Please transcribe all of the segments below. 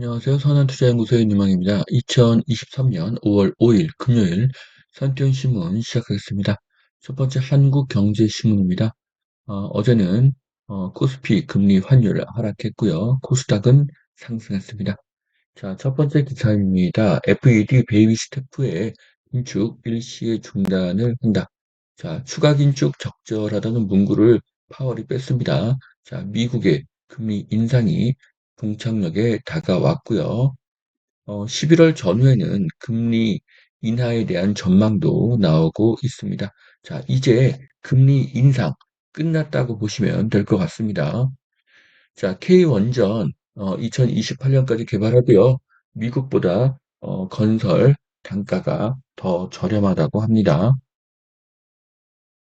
안녕하세요. 선한투자연구소의 유망입니다. 2023년 5월 5일 금요일 산티온신문 시작하겠습니다. 첫 번째 한국경제신문입니다. 어, 제는 어, 코스피 금리 환율 하락했고요. 코스닥은 상승했습니다. 자, 첫 번째 기사입니다. FED 베이비 스태프의 긴축 일시의 중단을 한다. 자, 추가 긴축 적절하다는 문구를 파월이 뺐습니다. 자, 미국의 금리 인상이 동착역에 다가왔고요. 어, 11월 전후에는 금리 인하에 대한 전망도 나오고 있습니다. 자, 이제 금리 인상 끝났다고 보시면 될 것 같습니다. 자, K원전 어, 2028년까지 개발하고요. 미국보다 어, 건설 단가가 더 저렴하다고 합니다.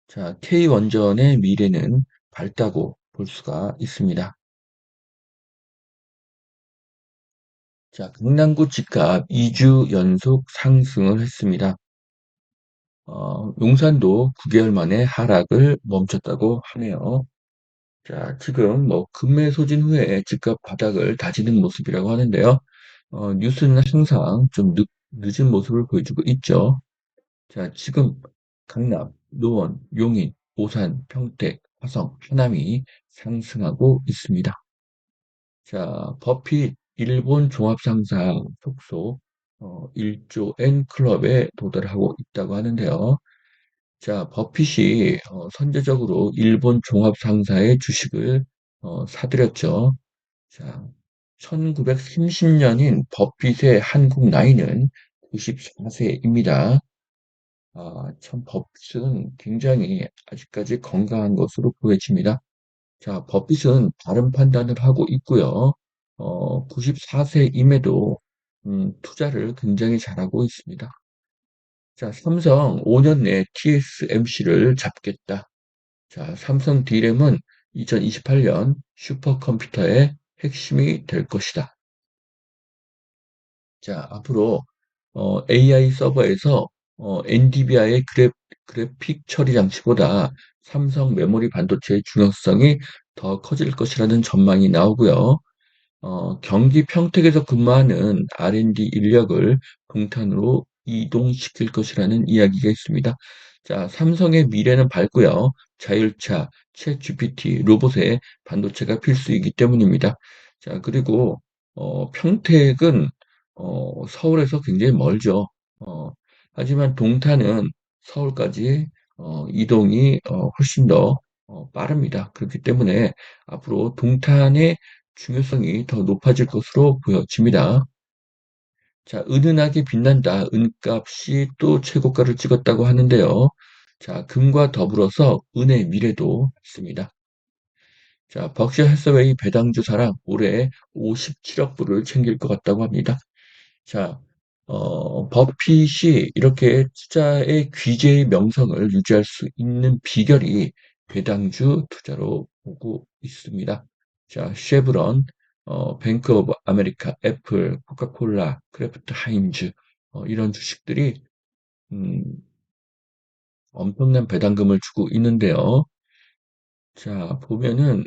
자, K원전의 미래는 밝다고 볼 수가 있습니다. 자, 강남구 집값 2주 연속 상승을 했습니다. 어, 용산도 9개월 만에 하락을 멈췄다고 하네요. 자, 지금 뭐 금매 소진 후에 집값 바닥을 다지는 모습이라고 하는데요. 어, 뉴스는 항상 좀 늦, 늦은 모습을 보여주고 있죠. 자, 지금 강남, 노원, 용인, 오산, 평택, 화성, 하남이 상승하고 있습니다. 자, 버핏 일본 종합상사 속속 어, 1조 N 클럽에 도달하고 있다고 하는데요. 자, 버핏이 어, 선제적으로 일본 종합상사의 주식을 어, 사들였죠. 자, 1930년인 버핏의 한국 나이는 94세입니다. 아, 참 버핏은 굉장히 아직까지 건강한 것으로 보여집니다. 자, 버핏은 바른 판단을 하고 있고요. 어, 94세임에도 음, 투자를 굉장히 잘하고 있습니다. 자, 삼성 5년 내 TSMC를 잡겠다. 자, 삼성 D램은 2028년 슈퍼컴퓨터의 핵심이 될 것이다. 자, 앞으로 어, AI 서버에서 어, 엔비디아의 그래, 그래픽 처리 장치보다 삼성 메모리 반도체의 중요성이 더 커질 것이라는 전망이 나오고요. 어, 경기 평택에서 근무하는 R&D 인력을 동탄으로 이동시킬 것이라는 이야기가 있습니다. 자, 삼성의 미래는 밝고요. 자율차, 챗 GPT, 로봇의 반도체가 필수이기 때문입니다. 자, 그리고 어, 평택은 어, 서울에서 굉장히 멀죠. 어, 하지만 동탄은 서울까지 어, 이동이 어, 훨씬 더 어, 빠릅니다. 그렇기 때문에 앞으로 동탄의 중요성이 더 높아질 것으로 보여집니다. 자, 은은하게 빛난다. 은값이 또 최고가를 찍었다고 하는데요. 자, 금과 더불어서 은의 미래도 있습니다. 자, 벅셔 해서웨이 배당주 사랑 올해 57억 불을 챙길 것 같다고 합니다. 자, 어, 버핏이 이렇게 투자의 귀재의 명성을 유지할 수 있는 비결이 배당주 투자로 보고 있습니다. 자, 쉐브론, 어, 뱅크 오브 아메리카, 애플, 코카콜라, 크래프트 하인즈 어, 이런 주식들이 음, 엄청난 배당금을 주고 있는데요. 자, 보면은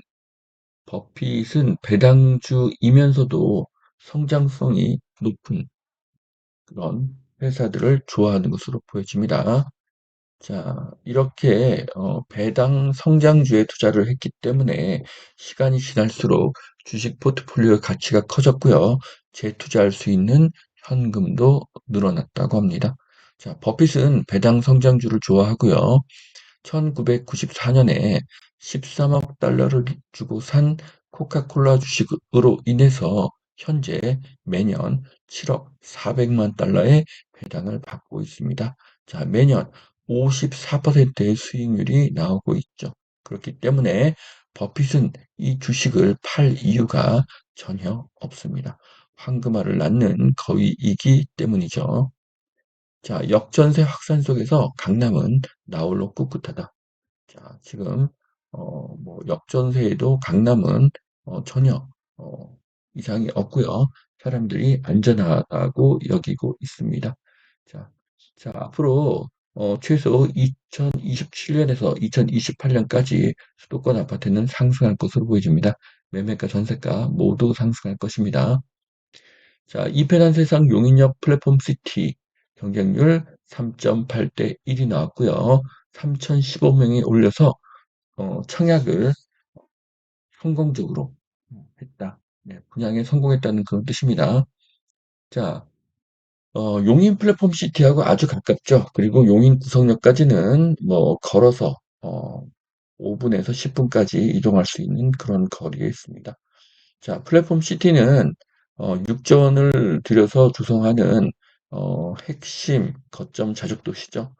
버핏은 배당주이면서도 성장성이 높은 그런 회사들을 좋아하는 것으로 보여집니다. 자, 이렇게 어, 배당 성장주에 투자를 했기 때문에 시간이 지날수록 주식 포트폴리오의 가치가 커졌고요. 재투자할 수 있는 현금도 늘어났다고 합니다. 자, 버핏은 배당 성장주를 좋아하고요. 1994년에 13억 달러를 주고 산 코카콜라 주식으로 인해서 현재 매년 7억 400만 달러의 배당을 받고 있습니다. 자, 매년 54%의 수익률이 나오고 있죠. 그렇기 때문에 버핏은 이 주식을 팔 이유가 전혀 없습니다. 황금알을 낳는 거위이기 때문이죠. 자, 역전세 확산 속에서 강남은 나홀로 꿋꿋하다. 자, 지금 어, 뭐 역전세에도 강남은 어, 전혀 어, 이상이 없고요. 사람들이 안전하다고 여기고 있습니다. 자, 자 앞으로 어, 최소 2027년에서 2028년까지 수도권 아파트는 상승할 것으로 보여집니다. 매매가 전세가 모두 상승할 것입니다. 자, 이편한 세상 용인역 플랫폼 시티 경쟁률 3.8대 1이 나왔고요. 3,015명이 올려서 어, 청약을 성공적으로 했다. 네, 분양에 성공했다는 그런 뜻입니다. 자, 어, 용인 플랫폼 시티하고 아주 가깝죠. 그리고 용인 구성역까지는 뭐 걸어서 어, 5분에서 10분까지 이동할 수 있는 그런 거리에 있습니다. 자, 플랫폼 시티는 어, 6조 원을 들여서 조성하는 어, 핵심 거점 자족 도시죠.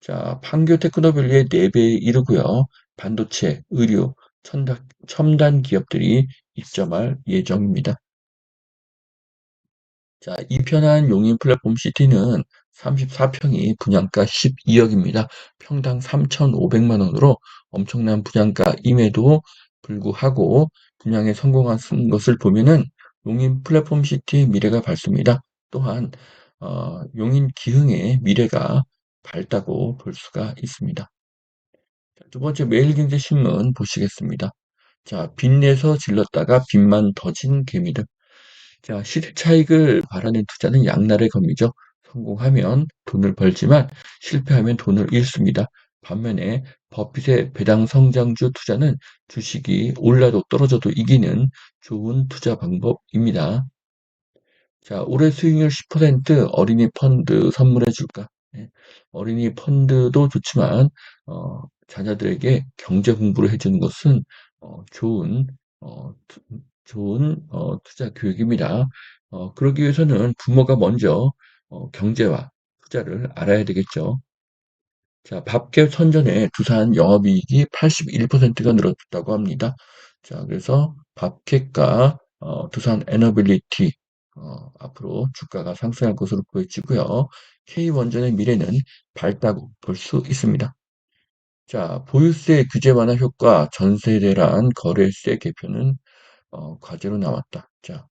자, 판교 테크노밸리의 4배에 이르고요. 반도체, 의류, 첨단, 첨단 기업들이 입점할 예정입니다. 자, 이편한 용인 플랫폼 시티는 34평이 분양가 12억입니다. 평당 3,500만 원으로 엄청난 분양가임에도 불구하고 분양에 성공한 것을 보면은 용인 플랫폼 시티의 미래가 밝습니다. 또한 어, 용인 기흥의 미래가 밝다고 볼 수가 있습니다. 두 번째 매일경제신문 보시겠습니다. 자, 빚내서 질렀다가 빚만 더진 개미들. 자, 시대 차익을 바라는 투자는 양날의 검이죠. 성공하면 돈을 벌지만 실패하면 돈을 잃습니다. 반면에 버핏의 배당 성장주 투자는 주식이 올라도 떨어져도 이기는 좋은 투자 방법입니다. 자, 올해 수익률 10% 어린이 펀드 선물해 줄까? 네. 어린이 펀드도 좋지만 어, 자녀들에게 경제 공부를 해주는 것은 어, 좋은 어, 투, 좋은 어, 투자 교육입니다. 어, 그러기 위해서는 부모가 먼저 어, 경제와 투자를 알아야 되겠죠. 자, 밥개 선전에 두산 영업이익이 81%가 늘었다고 합니다. 자, 그래서 밥캣과 어, 두산 에너빌리티 어, 앞으로 주가가 상승할 것으로 보여지고요. K원전의 미래는 밝다고 볼 수 있습니다. 자, 보유세 규제 완화 효과 전세 대란 거래세 개편은 어, 과제로 나왔다. 자,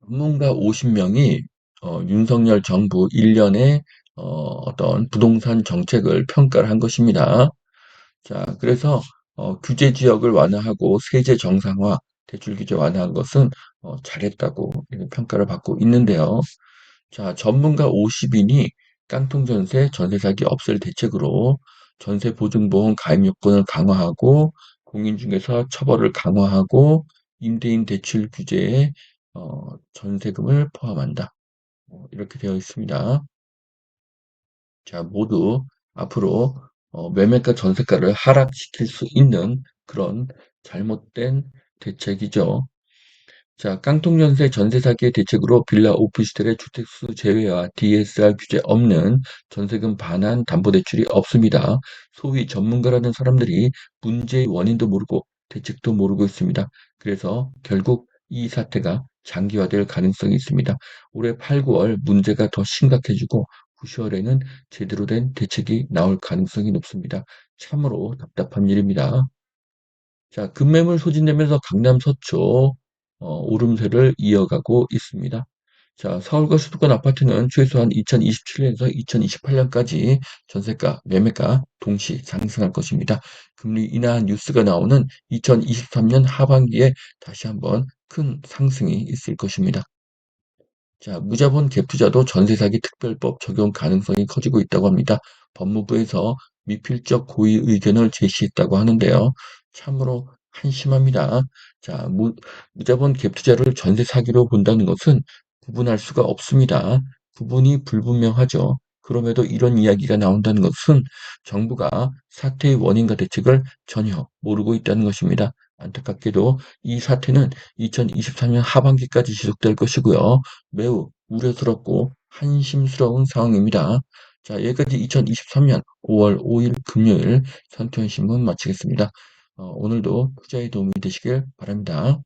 전문가 50명이 어, 윤석열 정부 1년의 어, 어떤 부동산 정책을 평가를 한 것입니다. 자, 그래서 어, 규제 지역을 완화하고 세제 정상화, 대출 규제 완화한 것은 어, 잘했다고 평가를 받고 있는데요. 자, 전문가 50인이 깡통 전세, 전세 사기 없앨 대책으로 전세 보증보험 가입 요건을 강화하고 공인중개사 처벌을 강화하고 임대인 대출 규제에 어, 전세금을 포함한다. 어, 이렇게 되어 있습니다. 자, 모두 앞으로 어, 매매가 전세가를 하락시킬 수 있는 그런 잘못된 대책이죠. 자, 깡통전세 전세 사기의 대책으로 빌라 오피스텔의 주택수 제외와 DSR 규제 없는 전세금 반환 담보대출이 없습니다. 소위 전문가라는 사람들이 문제의 원인도 모르고 대책도 모르고 있습니다. 그래서 결국 이 사태가 장기화될 가능성이 있습니다. 올해 8, 9월 문제가 더 심각해지고 9, 10월에는 제대로 된 대책이 나올 가능성이 높습니다. 참으로 답답한 일입니다. 자, 급매물 소진되면서 강남 서초 어, 오름세를 이어가고 있습니다. 자, 서울과 수도권 아파트는 최소한 2027년에서 2028년까지 전세가, 매매가 동시 상승할 것입니다. 금리 인하한 뉴스가 나오는 2023년 하반기에 다시 한번 큰 상승이 있을 것입니다. 자, 무자본 갭투자도 전세 사기 특별법 적용 가능성이 커지고 있다고 합니다. 법무부에서 미필적 고의 의견을 제시했다고 하는데요. 참으로 한심합니다. 자, 무, 무자본 갭투자를 전세 사기로 본다는 것은 구분할 수가 없습니다. 구분이 불분명하죠. 그럼에도 이런 이야기가 나온다는 것은 정부가 사태의 원인과 대책을 전혀 모르고 있다는 것입니다. 안타깝게도 이 사태는 2023년 하반기까지 지속될 것이고요. 매우 우려스럽고 한심스러운 상황입니다. 자, 여기까지 2023년 5월 5일 금요일 선투현 신문 마치겠습니다. 어, 오늘도 투자에 도움이 되시길 바랍니다.